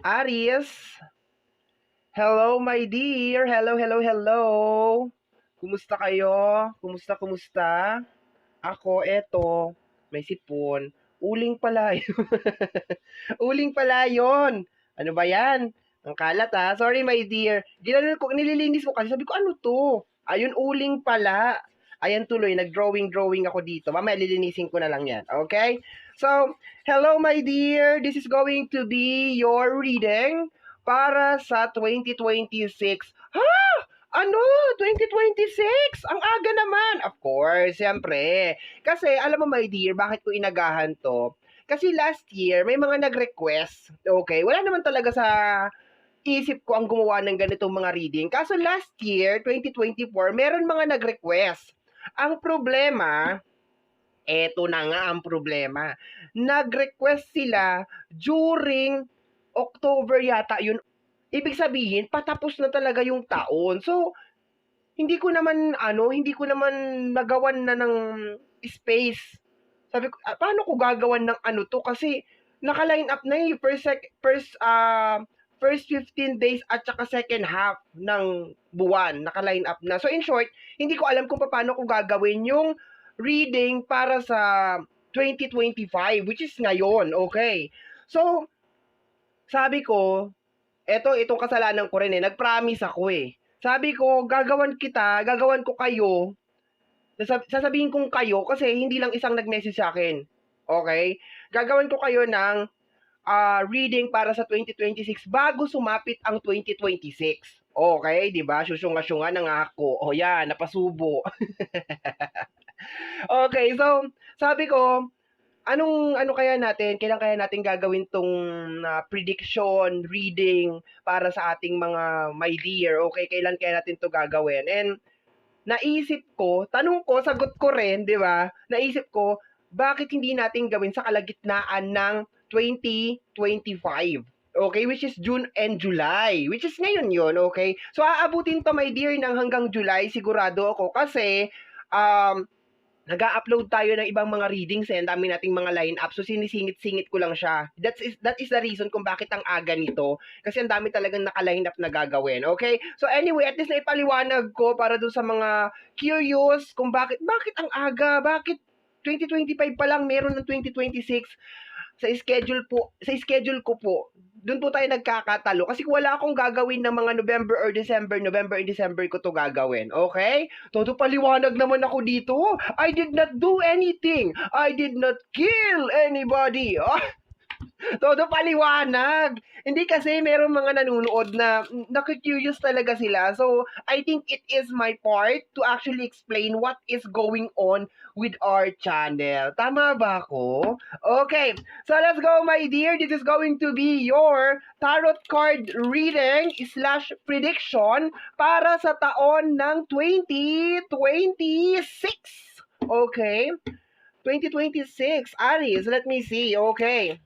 Aries. Hello, my dear. Hello, hello, hello. Kumusta kayo? Kumusta, kumusta? Ako, eto, may sipon. Uling pala yun. Uling pala yun. Ano ba yan? Ang kalat ha. Sorry, my dear. Ginano ko, nililinis ko kasi. Sabi ko, ano to? Ayun, uling pala. Ayan tuloy, nag-drawing-drawing ako dito. Mamaya lilinisin ko na lang yan. Okay? So, hello my dear. This is going to be your reading para sa 2026. Ha? Ano? 2026? Ang aga naman. Of course, siyempre. Kasi, alam mo my dear, bakit ko inagahan to? Kasi last year, may mga nag-request. Okay? Wala naman talaga sa isip ko ang gumawa ng ganitong mga reading. Kaso last year, 2024, meron mga nag-request. Ang problema, eto na nga ang problema. Nag-request sila during October yata yun. Ibig sabihin, patapos na talaga yung taon. So, hindi ko naman, ano, hindi ko naman nagawan na ng space. Sabi ko, ah, paano ko gagawan ng ano to? Kasi, naka-line up na yung first, sec- first, ah, first 15 days at saka second half ng buwan, naka-line up na. So, in short, hindi ko alam kung paano ko gagawin yung reading para sa 2025, which is ngayon, okay? So, sabi ko, eto, itong kasalanan ko rin eh, nag-promise ako eh. Sabi ko, gagawan kita, gagawan ko kayo, sasab- sasabihin kong kayo kasi hindi lang isang nag-message sa akin. Okay? Gagawan ko kayo ng ah, reading para sa 2026 bago sumapit ang 2026. Okay, 'di ba? Susunga-sunga nga ako. O yan, napasubo. okay, so sabi ko, anong ano kaya natin, kailan kaya natin gagawin tong ah, prediction reading para sa ating mga my dear. Okay, kailan kaya natin to gagawin? And naisip ko, tanong ko, sagot ko rin, 'di ba? Naisip ko, bakit hindi natin gawin sa kalagitnaan ng 2025? Okay, which is June and July. Which is ngayon yon okay? So, aabutin to, my dear, ng hanggang July, sigurado ako. Kasi, um, nag-upload tayo ng ibang mga readings eh. Dami nating mga line-up. So, sinisingit-singit ko lang siya. That is, that is the reason kung bakit ang aga nito. Kasi ang dami talagang naka-line up na gagawin. Okay? So, anyway, at least naipaliwanag ko para doon sa mga curious kung bakit, bakit ang aga? Bakit 2025 pa lang meron ng 2026? Sa schedule po, sa schedule ko po, doon po tayo nagkakatalo. Kasi wala akong gagawin ng mga November or December, November and December ko to gagawin. Okay? Todo paliwanag naman ako dito. I did not do anything. I did not kill anybody. Oh, todo paliwanag. Hindi kasi meron mga nanonood na nakikurious talaga sila. So, I think it is my part to actually explain what is going on with our channel. Tama ba ako? Okay. So, let's go, my dear. This is going to be your tarot card reading slash prediction para sa taon ng 2026. Okay? 2026. Aries, let me see. Okay.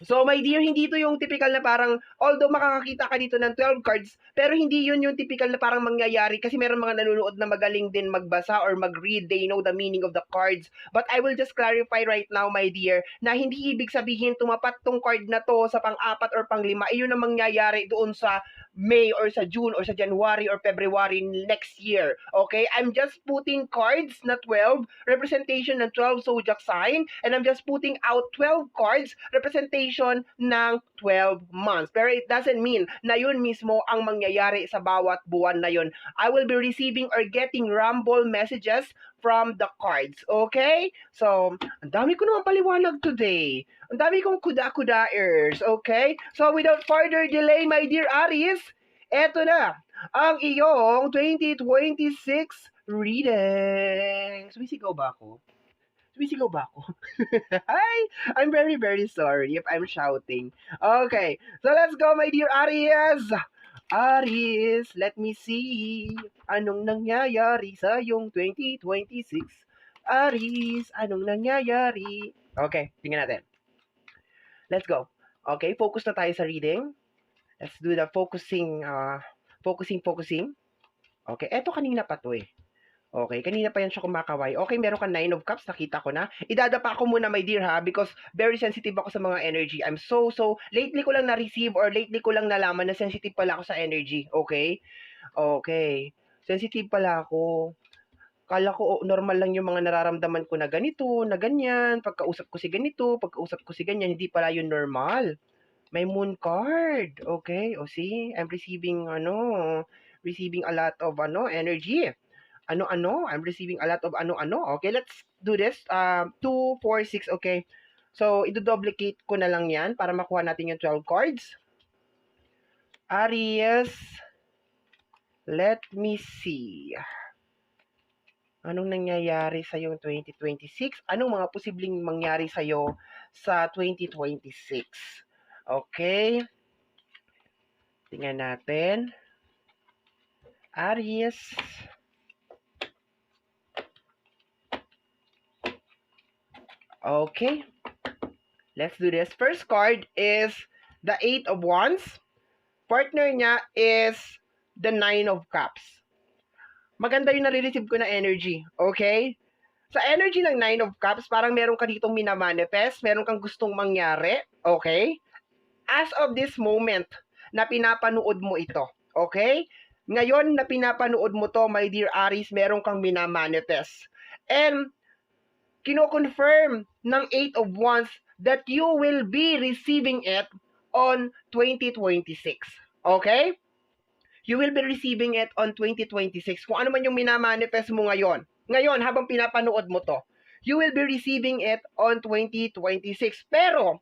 So, my dear, hindi ito yung typical na parang, although makakakita ka dito ng 12 cards, pero hindi yun yung typical na parang mangyayari kasi meron mga nanonood na magaling din magbasa or mag-read, they know the meaning of the cards. But I will just clarify right now, my dear, na hindi ibig sabihin tumapat tong card na to sa pang-apat or pang-lima, iyon ang mangyayari doon sa May or sa June or sa January or February next year. Okay? I'm just putting cards na 12, representation ng 12 zodiac sign, and I'm just putting out 12 cards, representation ng 12 months. Pero it doesn't mean na yun mismo ang mangyayari sa bawat buwan na yun. I will be receiving or getting rumble messages from the cards. Okay? So, ang dami ko naman paliwanag today. Ang dami kong kuda-kudaers. Okay? So, without further delay, my dear Aries, eto na ang iyong 2026 reading. Sumisigaw ba ako? Sumisigaw ba ako? Hi! I'm very, very sorry if I'm shouting. Okay, so let's go, my dear Aries! Aries, let me see. Anong nangyayari sa iyong 2026? Aries, anong nangyayari? Okay, tingnan natin. Let's go. Okay, focus na tayo sa reading. Let's do the focusing, uh, focusing, focusing. Okay, eto kanina pa to eh. Okay, kanina pa yan siya kumakaway. Okay, meron ka nine of cups, nakita ko na. Idadapa ko muna, my dear, ha? Because very sensitive ako sa mga energy. I'm so, so, lately ko lang na-receive or lately ko lang nalaman na sensitive pala ako sa energy. Okay? Okay. Sensitive pala ako. Kala ko oh, normal lang yung mga nararamdaman ko na ganito, na ganyan. Pagkausap ko si ganito, pagkausap ko si ganyan. Hindi pala yun normal. May moon card. Okay, o see, I'm receiving, ano, receiving a lot of, ano, energy ano-ano. I'm receiving a lot of ano-ano. Okay, let's do this. Uh, 2, 4, 6. Okay. So, i-duplicate ko na lang yan para makuha natin yung 12 cards. Aries. Let me see. Anong nangyayari sa yung 2026? Anong mga posibleng mangyari sa iyo sa 2026? Okay. Tingnan natin. Aries. Okay. Let's do this. First card is the Eight of Wands. Partner niya is the Nine of Cups. Maganda yung nare-receive ko na energy. Okay? Sa energy ng Nine of Cups, parang meron ka ditong minamanifest, meron kang gustong mangyari. Okay? As of this moment, na pinapanood mo ito. Okay? Ngayon na pinapanood mo to, my dear Aries, meron kang minamanifest. And kino-confirm ng Eight of Wands that you will be receiving it on 2026. Okay? You will be receiving it on 2026. Kung ano man yung minamanifest mo ngayon. Ngayon, habang pinapanood mo to, you will be receiving it on 2026. Pero,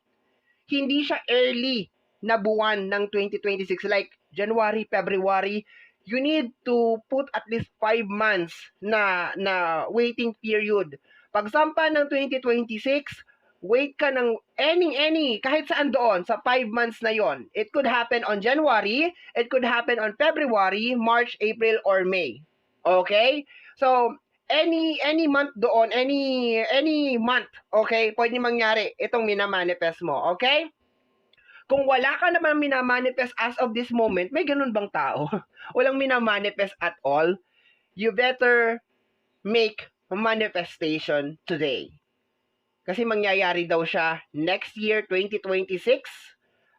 hindi siya early na buwan ng 2026. Like, January, February, you need to put at least 5 months na, na waiting period Pagsampa ng 2026, wait ka ng any, any, kahit saan doon, sa 5 months na yon. It could happen on January, it could happen on February, March, April, or May. Okay? So, any any month doon, any any month, okay, pwede mangyari itong minamanifest mo, okay? Kung wala ka naman minamanifest as of this moment, may ganun bang tao? Walang minamanifest at all? You better make manifestation today. Kasi mangyayari daw siya next year, 2026,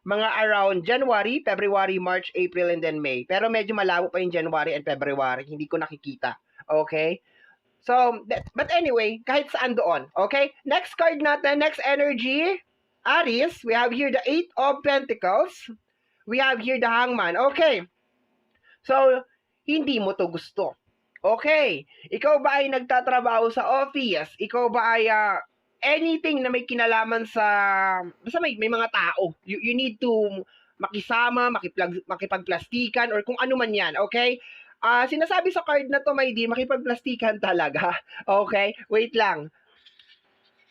mga around January, February, March, April, and then May. Pero medyo malabo pa yung January and February. Hindi ko nakikita. Okay? So, but anyway, kahit saan doon. Okay? Next card natin, next energy, Aries. We have here the Eight of Pentacles. We have here the Hangman. Okay. So, hindi mo to gusto. Okay. Ikaw ba ay nagtatrabaho sa office? Ikaw ba ay uh, anything na may kinalaman sa basta may, may mga tao. You, you need to makisama, makiplag, makipagplastikan or kung ano man yan, okay? Uh, sinasabi sa card na to, may di, makipagplastikan talaga. Okay? Wait lang.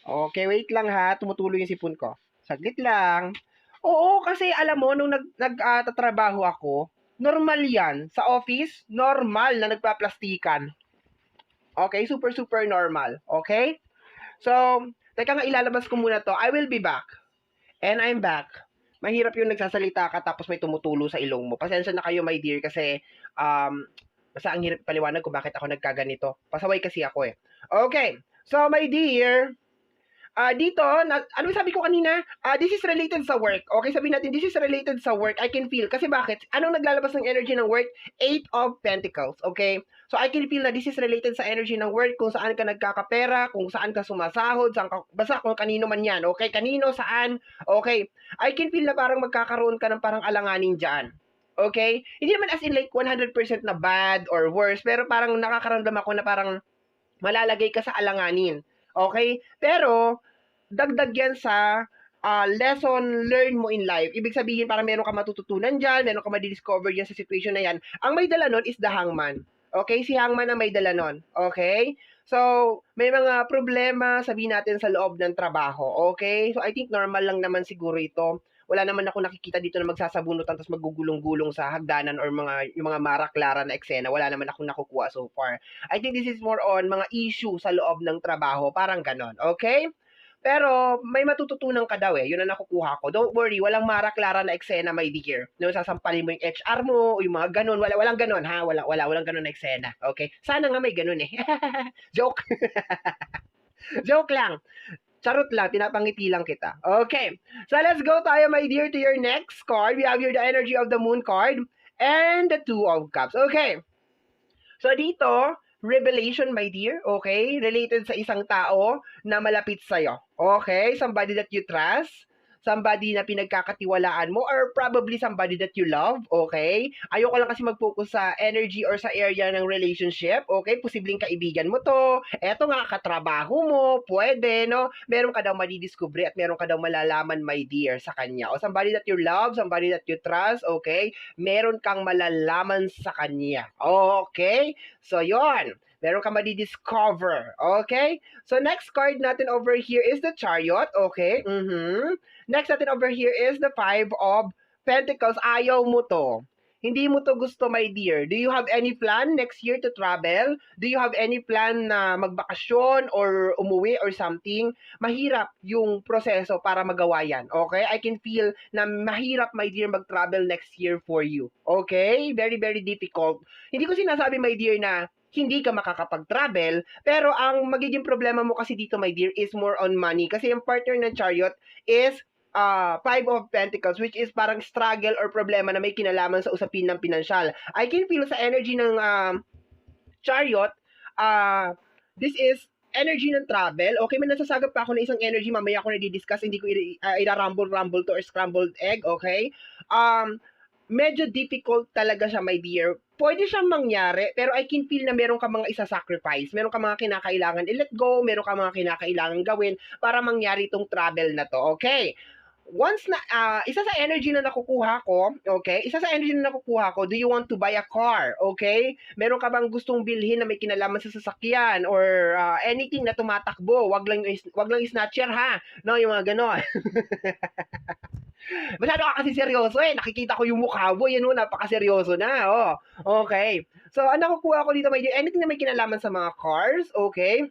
Okay, wait lang ha. Tumutuloy yung sipon ko. Saglit lang. Oo, kasi alam mo, nung nag, nagtatrabaho uh, ako, normal yan. Sa office, normal na nagpaplastikan. Okay? Super, super normal. Okay? So, teka nga ilalabas ko muna to. I will be back. And I'm back. Mahirap yung nagsasalita ka tapos may tumutulo sa ilong mo. Pasensya na kayo, my dear, kasi um, basta ang hirap paliwanag ko bakit ako nagkaganito. Pasaway kasi ako eh. Okay. So, my dear, uh, dito, na, ano sabi ko kanina? Uh, this is related sa work. Okay, sabihin natin, this is related sa work. I can feel. Kasi bakit? Anong naglalabas ng energy ng work? Eight of Pentacles. Okay? So, I can feel na this is related sa energy ng work, kung saan ka nagkakapera, kung saan ka sumasahod, saan ka, basta kung kanino man yan. Okay? Kanino, saan? Okay? I can feel na parang magkakaroon ka ng parang alanganin dyan. Okay? Hindi naman as in like 100% na bad or worse, pero parang nakakaramdam ako na parang malalagay ka sa alanganin. Okay? Pero, dagdag yan sa uh, lesson learn mo in life. Ibig sabihin, para meron ka matututunan dyan, meron ka madidiscover dyan sa situation na yan. Ang may dala nun is the hangman. Okay? Si hangman ang may dala nun. Okay? So, may mga problema, sabihin natin, sa loob ng trabaho. Okay? So, I think normal lang naman siguro ito. Wala naman ako nakikita dito na magsasabunutan tapos magugulong-gulong sa hagdanan or mga yung mga maraklara na eksena. Wala naman ako nakukuha so far. I think this is more on mga issue sa loob ng trabaho. Parang ganon. Okay? Pero may matututunan ka daw eh. Yun ang nakukuha ko. Don't worry, walang Mara Clara na eksena, my dear. No, sasampalin mo yung HR mo, yung mga ganun. Wala, walang ganun, ha? Wala, wala, walang ganun na eksena. Okay? Sana nga may ganun eh. Joke. Joke lang. Charot lang, pinapangiti lang kita. Okay. So let's go tayo, my dear, to your next card. We have here the energy of the moon card and the two of cups. Okay. So dito, revelation, my dear, okay? Related sa isang tao na malapit sa'yo. Okay? Somebody that you trust, somebody na pinagkakatiwalaan mo, or probably somebody that you love, okay? Ayoko lang kasi mag-focus sa energy or sa area ng relationship, okay? Posibleng kaibigan mo to, eto nga, katrabaho mo, pwede, no? Meron ka daw madidiscover at meron ka daw malalaman, my dear, sa kanya. O somebody that you love, somebody that you trust, okay? Meron kang malalaman sa kanya. Okay? So, yon meron ka madi-discover. Okay? So, next card natin over here is the Chariot. Okay? Mm-hmm. Next natin over here is the Five of Pentacles. Ayaw mo to. Hindi mo to gusto, my dear. Do you have any plan next year to travel? Do you have any plan na magbakasyon or umuwi or something? Mahirap yung proseso para magawa yan. Okay? I can feel na mahirap, my dear, mag-travel next year for you. Okay? Very, very difficult. Hindi ko sinasabi, my dear, na hindi ka makakapag-travel, pero ang magiging problema mo kasi dito, my dear, is more on money. Kasi yung partner ng chariot is uh, Five of Pentacles, which is parang struggle or problema na may kinalaman sa usapin ng pinansyal. I can feel sa energy ng um, chariot, uh, this is energy ng travel. Okay, may nasasagap pa ako na isang energy, mamaya ako na-discuss, hindi ko uh, ira-rumble-rumble to or scrambled egg, okay? Um, medyo difficult talaga siya, my dear. Pwede siyang mangyari, pero I can feel na meron ka mga isa-sacrifice. Meron ka mga kinakailangan i-let go, meron ka mga kinakailangan gawin para mangyari itong travel na to. Okay? Once na, uh, isa sa energy na nakukuha ko, okay, isa sa energy na nakukuha ko, do you want to buy a car, okay? Meron ka bang gustong bilhin na may kinalaman sa sasakyan or uh, anything na tumatakbo, wag lang, wag lang snatcher ha, no, yung mga ganon. Masyado ka kasi seryoso eh. Nakikita ko yung mukha mo. Yan o, napakaseryoso na. Oh. Okay. So, ano nakukuha ko dito, may anything na may kinalaman sa mga cars, okay?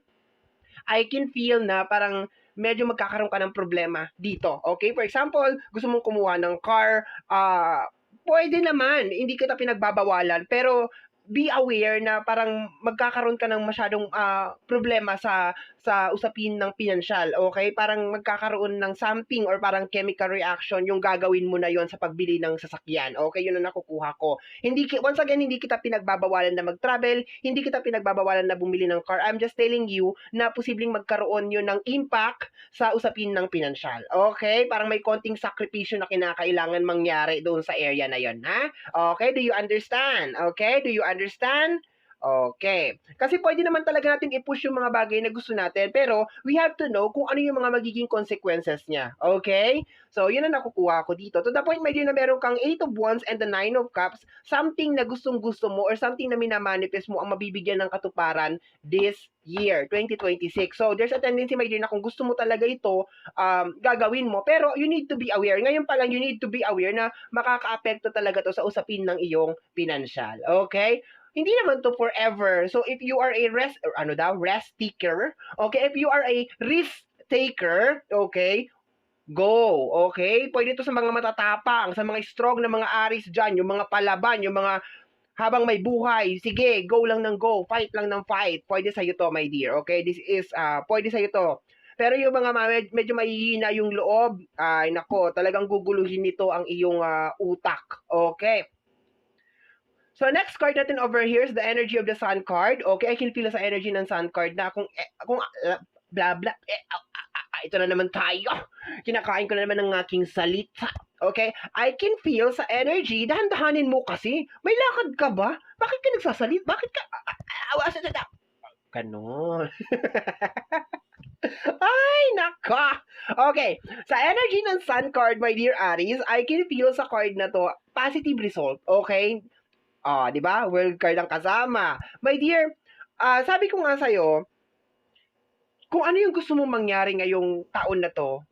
I can feel na parang medyo magkakaroon ka ng problema dito. Okay? For example, gusto mong kumuha ng car, uh, pwede naman, hindi kita pinagbabawalan, pero be aware na parang magkakaroon ka ng masyadong uh, problema sa sa usapin ng pinansyal, okay? Parang magkakaroon ng something or parang chemical reaction yung gagawin mo na yon sa pagbili ng sasakyan, okay? Yun ang nakukuha ko. Hindi once again hindi kita pinagbabawalan na mag-travel, hindi kita pinagbabawalan na bumili ng car. I'm just telling you na posibleng magkaroon yun ng impact sa usapin ng pinansyal, okay? Parang may konting sakripisyo na kinakailangan mangyari doon sa area na yon, ha? Okay, do you understand? Okay, do you understand? Understand? Okay. Kasi pwede naman talaga natin i-push yung mga bagay na gusto natin, pero we have to know kung ano yung mga magiging consequences niya. Okay? So, yun ang nakukuha ko dito. To the point, may na meron kang 8 of Wands and the 9 of Cups, something na gustong-gusto mo or something na minamanifest mo ang mabibigyan ng katuparan this year, 2026. So, there's a tendency, my dear, na kung gusto mo talaga ito, um, gagawin mo. Pero, you need to be aware. Ngayon pa lang, you need to be aware na makaka-apekto talaga to sa usapin ng iyong pinansyal. Okay? Hindi naman to forever. So if you are a rest or ano daw, rest taker, okay? If you are a risk taker, okay? Go, okay? Pwede to sa mga matatapang, sa mga strong na mga aris dyan, yung mga palaban, yung mga habang may buhay, sige, go lang ng go, fight lang ng fight. Pwede sa iyo to, my dear, okay? This is, uh, pwede sa iyo to. Pero yung mga med- medyo mahihina yung loob, ay nako, talagang guguluhin nito ang iyong uh, utak. Okay? So, next card natin over here is the energy of the sun card. Okay, I can feel sa energy ng sun card na kung, eh, kung uh, blah, blah, eh, uh, uh, ito na naman tayo. Kinakain ko na naman ng aking salita. Okay? I can feel sa energy, dahan-dahanin mo kasi. May lakad ka ba? Bakit ka nagsasalit? Bakit ka... Awasan na Ganon. Ay, naka! Okay. Sa energy ng sun card, my dear Aries, I can feel sa card na to, positive result. Okay? Oh, 'di ba? World card ang kasama. My dear, uh, sabi ko nga sa iyo, kung ano yung gusto mong mangyari ngayong taon na to,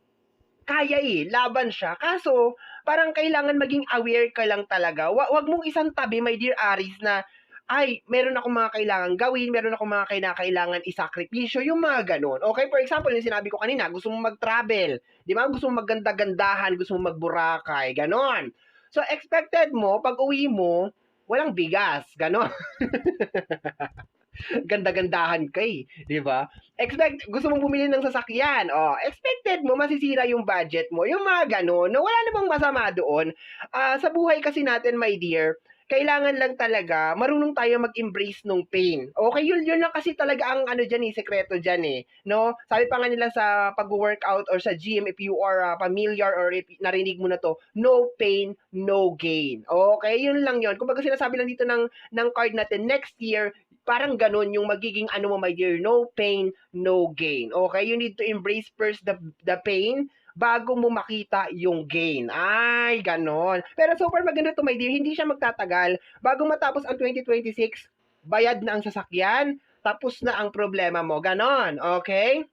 kaya eh, laban siya. Kaso, parang kailangan maging aware ka lang talaga. Wa wag mong isang tabi, my dear Aris, na ay, meron akong mga kailangan gawin, meron akong mga kinakailangan isakripisyo, yung mga ganun. Okay, for example, yung sinabi ko kanina, gusto mo mag-travel, di ba? Gusto mo maganda-gandahan, gusto mo magburakay, ganon. So, expected mo, pag uwi mo, walang bigas, ganon. Ganda-gandahan ka eh, di ba? Expect, gusto mong bumili ng sasakyan, oh, expected mo, masisira yung budget mo, yung mga ganon, no, wala namang masama doon. Ah, sa buhay kasi natin, my dear, kailangan lang talaga marunong tayo mag-embrace nung pain. Okay, yun yun lang kasi talaga ang ano diyan eh, sekreto diyan eh, no? Sabi pa nga nila sa pag-workout or sa gym if you are uh, familiar or if narinig mo na to, no pain, no gain. Okay, yun lang yun. Kumbaga sinasabi lang dito ng ng card natin next year parang ganun yung magiging ano mo my dear, no pain, no gain. Okay, you need to embrace first the the pain bago mo makita yung gain. Ay, ganon. Pero super maganda to my dear, hindi siya magtatagal. Bago matapos ang 2026, bayad na ang sasakyan, tapos na ang problema mo. Ganon, okay?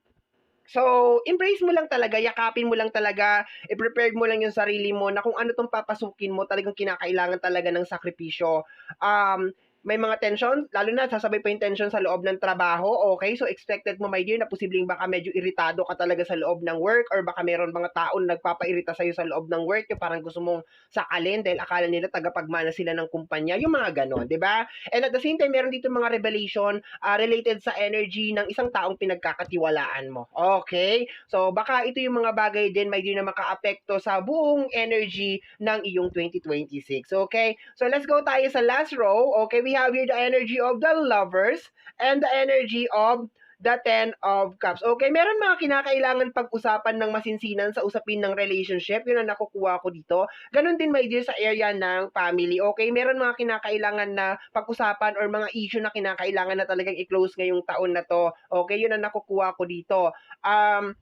So, embrace mo lang talaga, yakapin mo lang talaga, i-prepare mo lang yung sarili mo na kung ano tong papasukin mo, talagang kinakailangan talaga ng sakripisyo. Um, may mga tension, lalo na sasabay pa yung tension sa loob ng trabaho, okay? So expected mo, my dear, na posibleng baka medyo iritado ka talaga sa loob ng work or baka meron mga tao na nagpapairita sa'yo sa loob ng work, yung parang gusto mong sakalin dahil akala nila tagapagmana sila ng kumpanya, yung mga ganon, di ba? And at the same time, meron dito mga revelation uh, related sa energy ng isang taong pinagkakatiwalaan mo. Okay? So baka ito yung mga bagay din, my dear, na makaapekto sa buong energy ng iyong 2026. Okay? So let's go tayo sa last row. Okay, we have here the energy of the lovers and the energy of the Ten of Cups. Okay, meron mga kinakailangan pag-usapan ng masinsinan sa usapin ng relationship. Yun ang nakukuha ko dito. Ganon din, my dear, sa area ng family. Okay, meron mga kinakailangan na pag-usapan or mga issue na kinakailangan na talagang i-close ngayong taon na to. Okay, yun ang nakukuha ko dito. Um,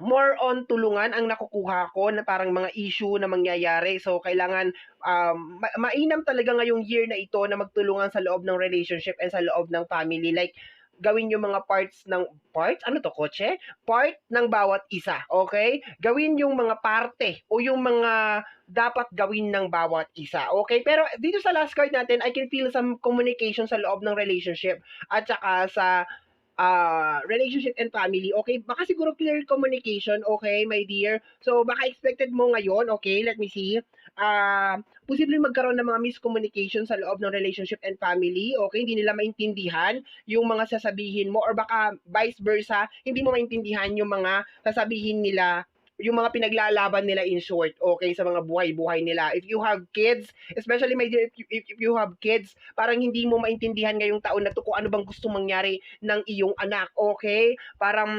more on tulungan ang nakukuha ko na parang mga issue na mangyayari. So, kailangan um, ma- mainam talaga ngayong year na ito na magtulungan sa loob ng relationship and sa loob ng family. Like, gawin yung mga parts ng parts ano to kotse part ng bawat isa okay gawin yung mga parte o yung mga dapat gawin ng bawat isa okay pero dito sa last card natin I can feel some communication sa loob ng relationship at saka sa uh, relationship and family, okay? Baka siguro clear communication, okay, my dear? So, baka expected mo ngayon, okay, let me see. Uh, posible magkaroon ng mga miscommunication sa loob ng relationship and family, okay? Hindi nila maintindihan yung mga sasabihin mo or baka vice versa, hindi mo maintindihan yung mga sasabihin nila yung mga pinaglalaban nila in short, okay, sa mga buhay-buhay nila. If you have kids, especially my dear, if you, if, if you have kids, parang hindi mo maintindihan ngayong taon na to kung ano bang gusto mangyari ng iyong anak, okay? Parang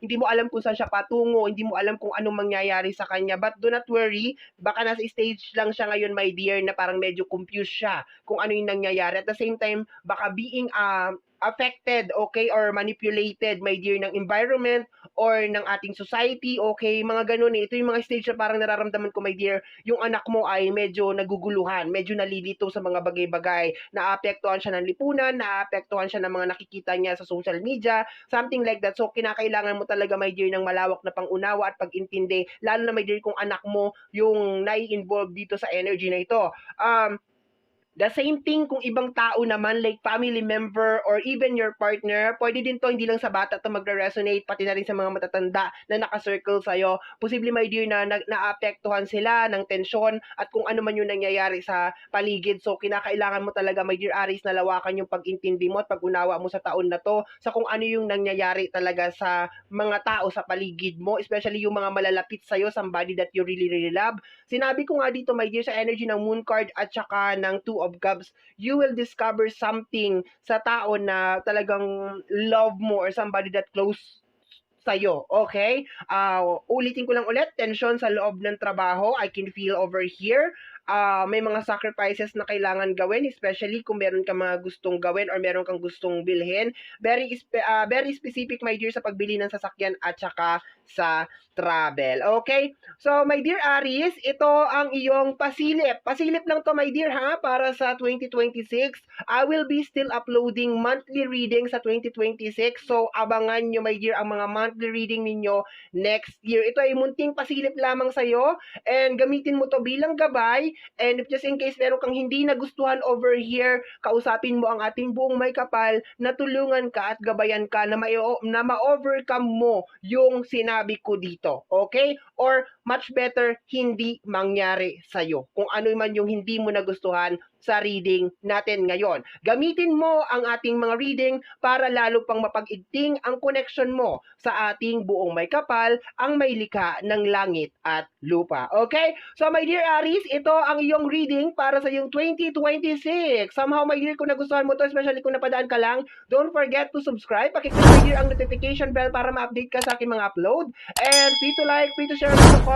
hindi mo alam kung saan siya patungo, hindi mo alam kung anong mangyayari sa kanya. But do not worry, baka nasa stage lang siya ngayon, my dear, na parang medyo confused siya kung ano yung nangyayari. At the same time, baka being uh, affected, okay, or manipulated, my dear, ng environment or ng ating society, okay, mga ganun eh. Ito yung mga stage na parang nararamdaman ko, my dear, yung anak mo ay medyo naguguluhan, medyo nalilito sa mga bagay-bagay, naapektuhan siya ng lipunan, naapektuhan siya ng mga nakikita niya sa social media, something like that. So, kinakailangan mo talaga, my dear, ng malawak na pangunawa at pag-intindi, lalo na, my dear, kung anak mo yung nai-involve dito sa energy na ito. Um, The same thing kung ibang tao naman like family member or even your partner, pwede din to hindi lang sa bata to magre-resonate pati na rin sa mga matatanda na naka-circle sa'yo. Posible my dear na na naapektuhan sila ng tensyon at kung ano man yung nangyayari sa paligid. So kinakailangan mo talaga my dear Aris na lawakan yung pag-intindi mo at pag-unawa mo sa taon na to sa kung ano yung nangyayari talaga sa mga tao sa paligid mo, especially yung mga malalapit sa'yo, somebody that you really really love. Sinabi ko nga dito my dear sa energy ng moon card at saka ng two of Cubs, you will discover something sa tao na talagang love mo or somebody that close sa'yo, okay? Uh, ulitin ko lang ulit, tension sa loob ng trabaho, I can feel over here uh, may mga sacrifices na kailangan gawin, especially kung meron ka mga gustong gawin or meron kang gustong bilhin. Very, uh, very specific, my dear, sa pagbili ng sasakyan at saka sa travel. Okay? So, my dear Aries, ito ang iyong pasilip. Pasilip lang to, my dear, ha? Para sa 2026. I will be still uploading monthly reading sa 2026. So, abangan nyo, my dear, ang mga monthly reading ninyo next year. Ito ay munting pasilip lamang sa'yo and gamitin mo to bilang gabay And if just in case meron kang hindi nagustuhan over here, kausapin mo ang ating buong may kapal na ka at gabayan ka na, ma- na ma-overcome mo yung sinabi ko dito. Okay? Or much better, hindi mangyari sa'yo. Kung ano man yung hindi mo nagustuhan sa reading natin ngayon. Gamitin mo ang ating mga reading para lalo pang mapag-igting ang connection mo sa ating buong may kapal, ang may likha ng langit at lupa. Okay? So my dear Aries, ito ang iyong reading para sa iyong 2026. Somehow my dear, kung nagustuhan mo to, especially kung napadaan ka lang, don't forget to subscribe. Pakiclick my dear ang notification bell para ma-update ka sa aking mga upload. And free to like, free to share, free to comment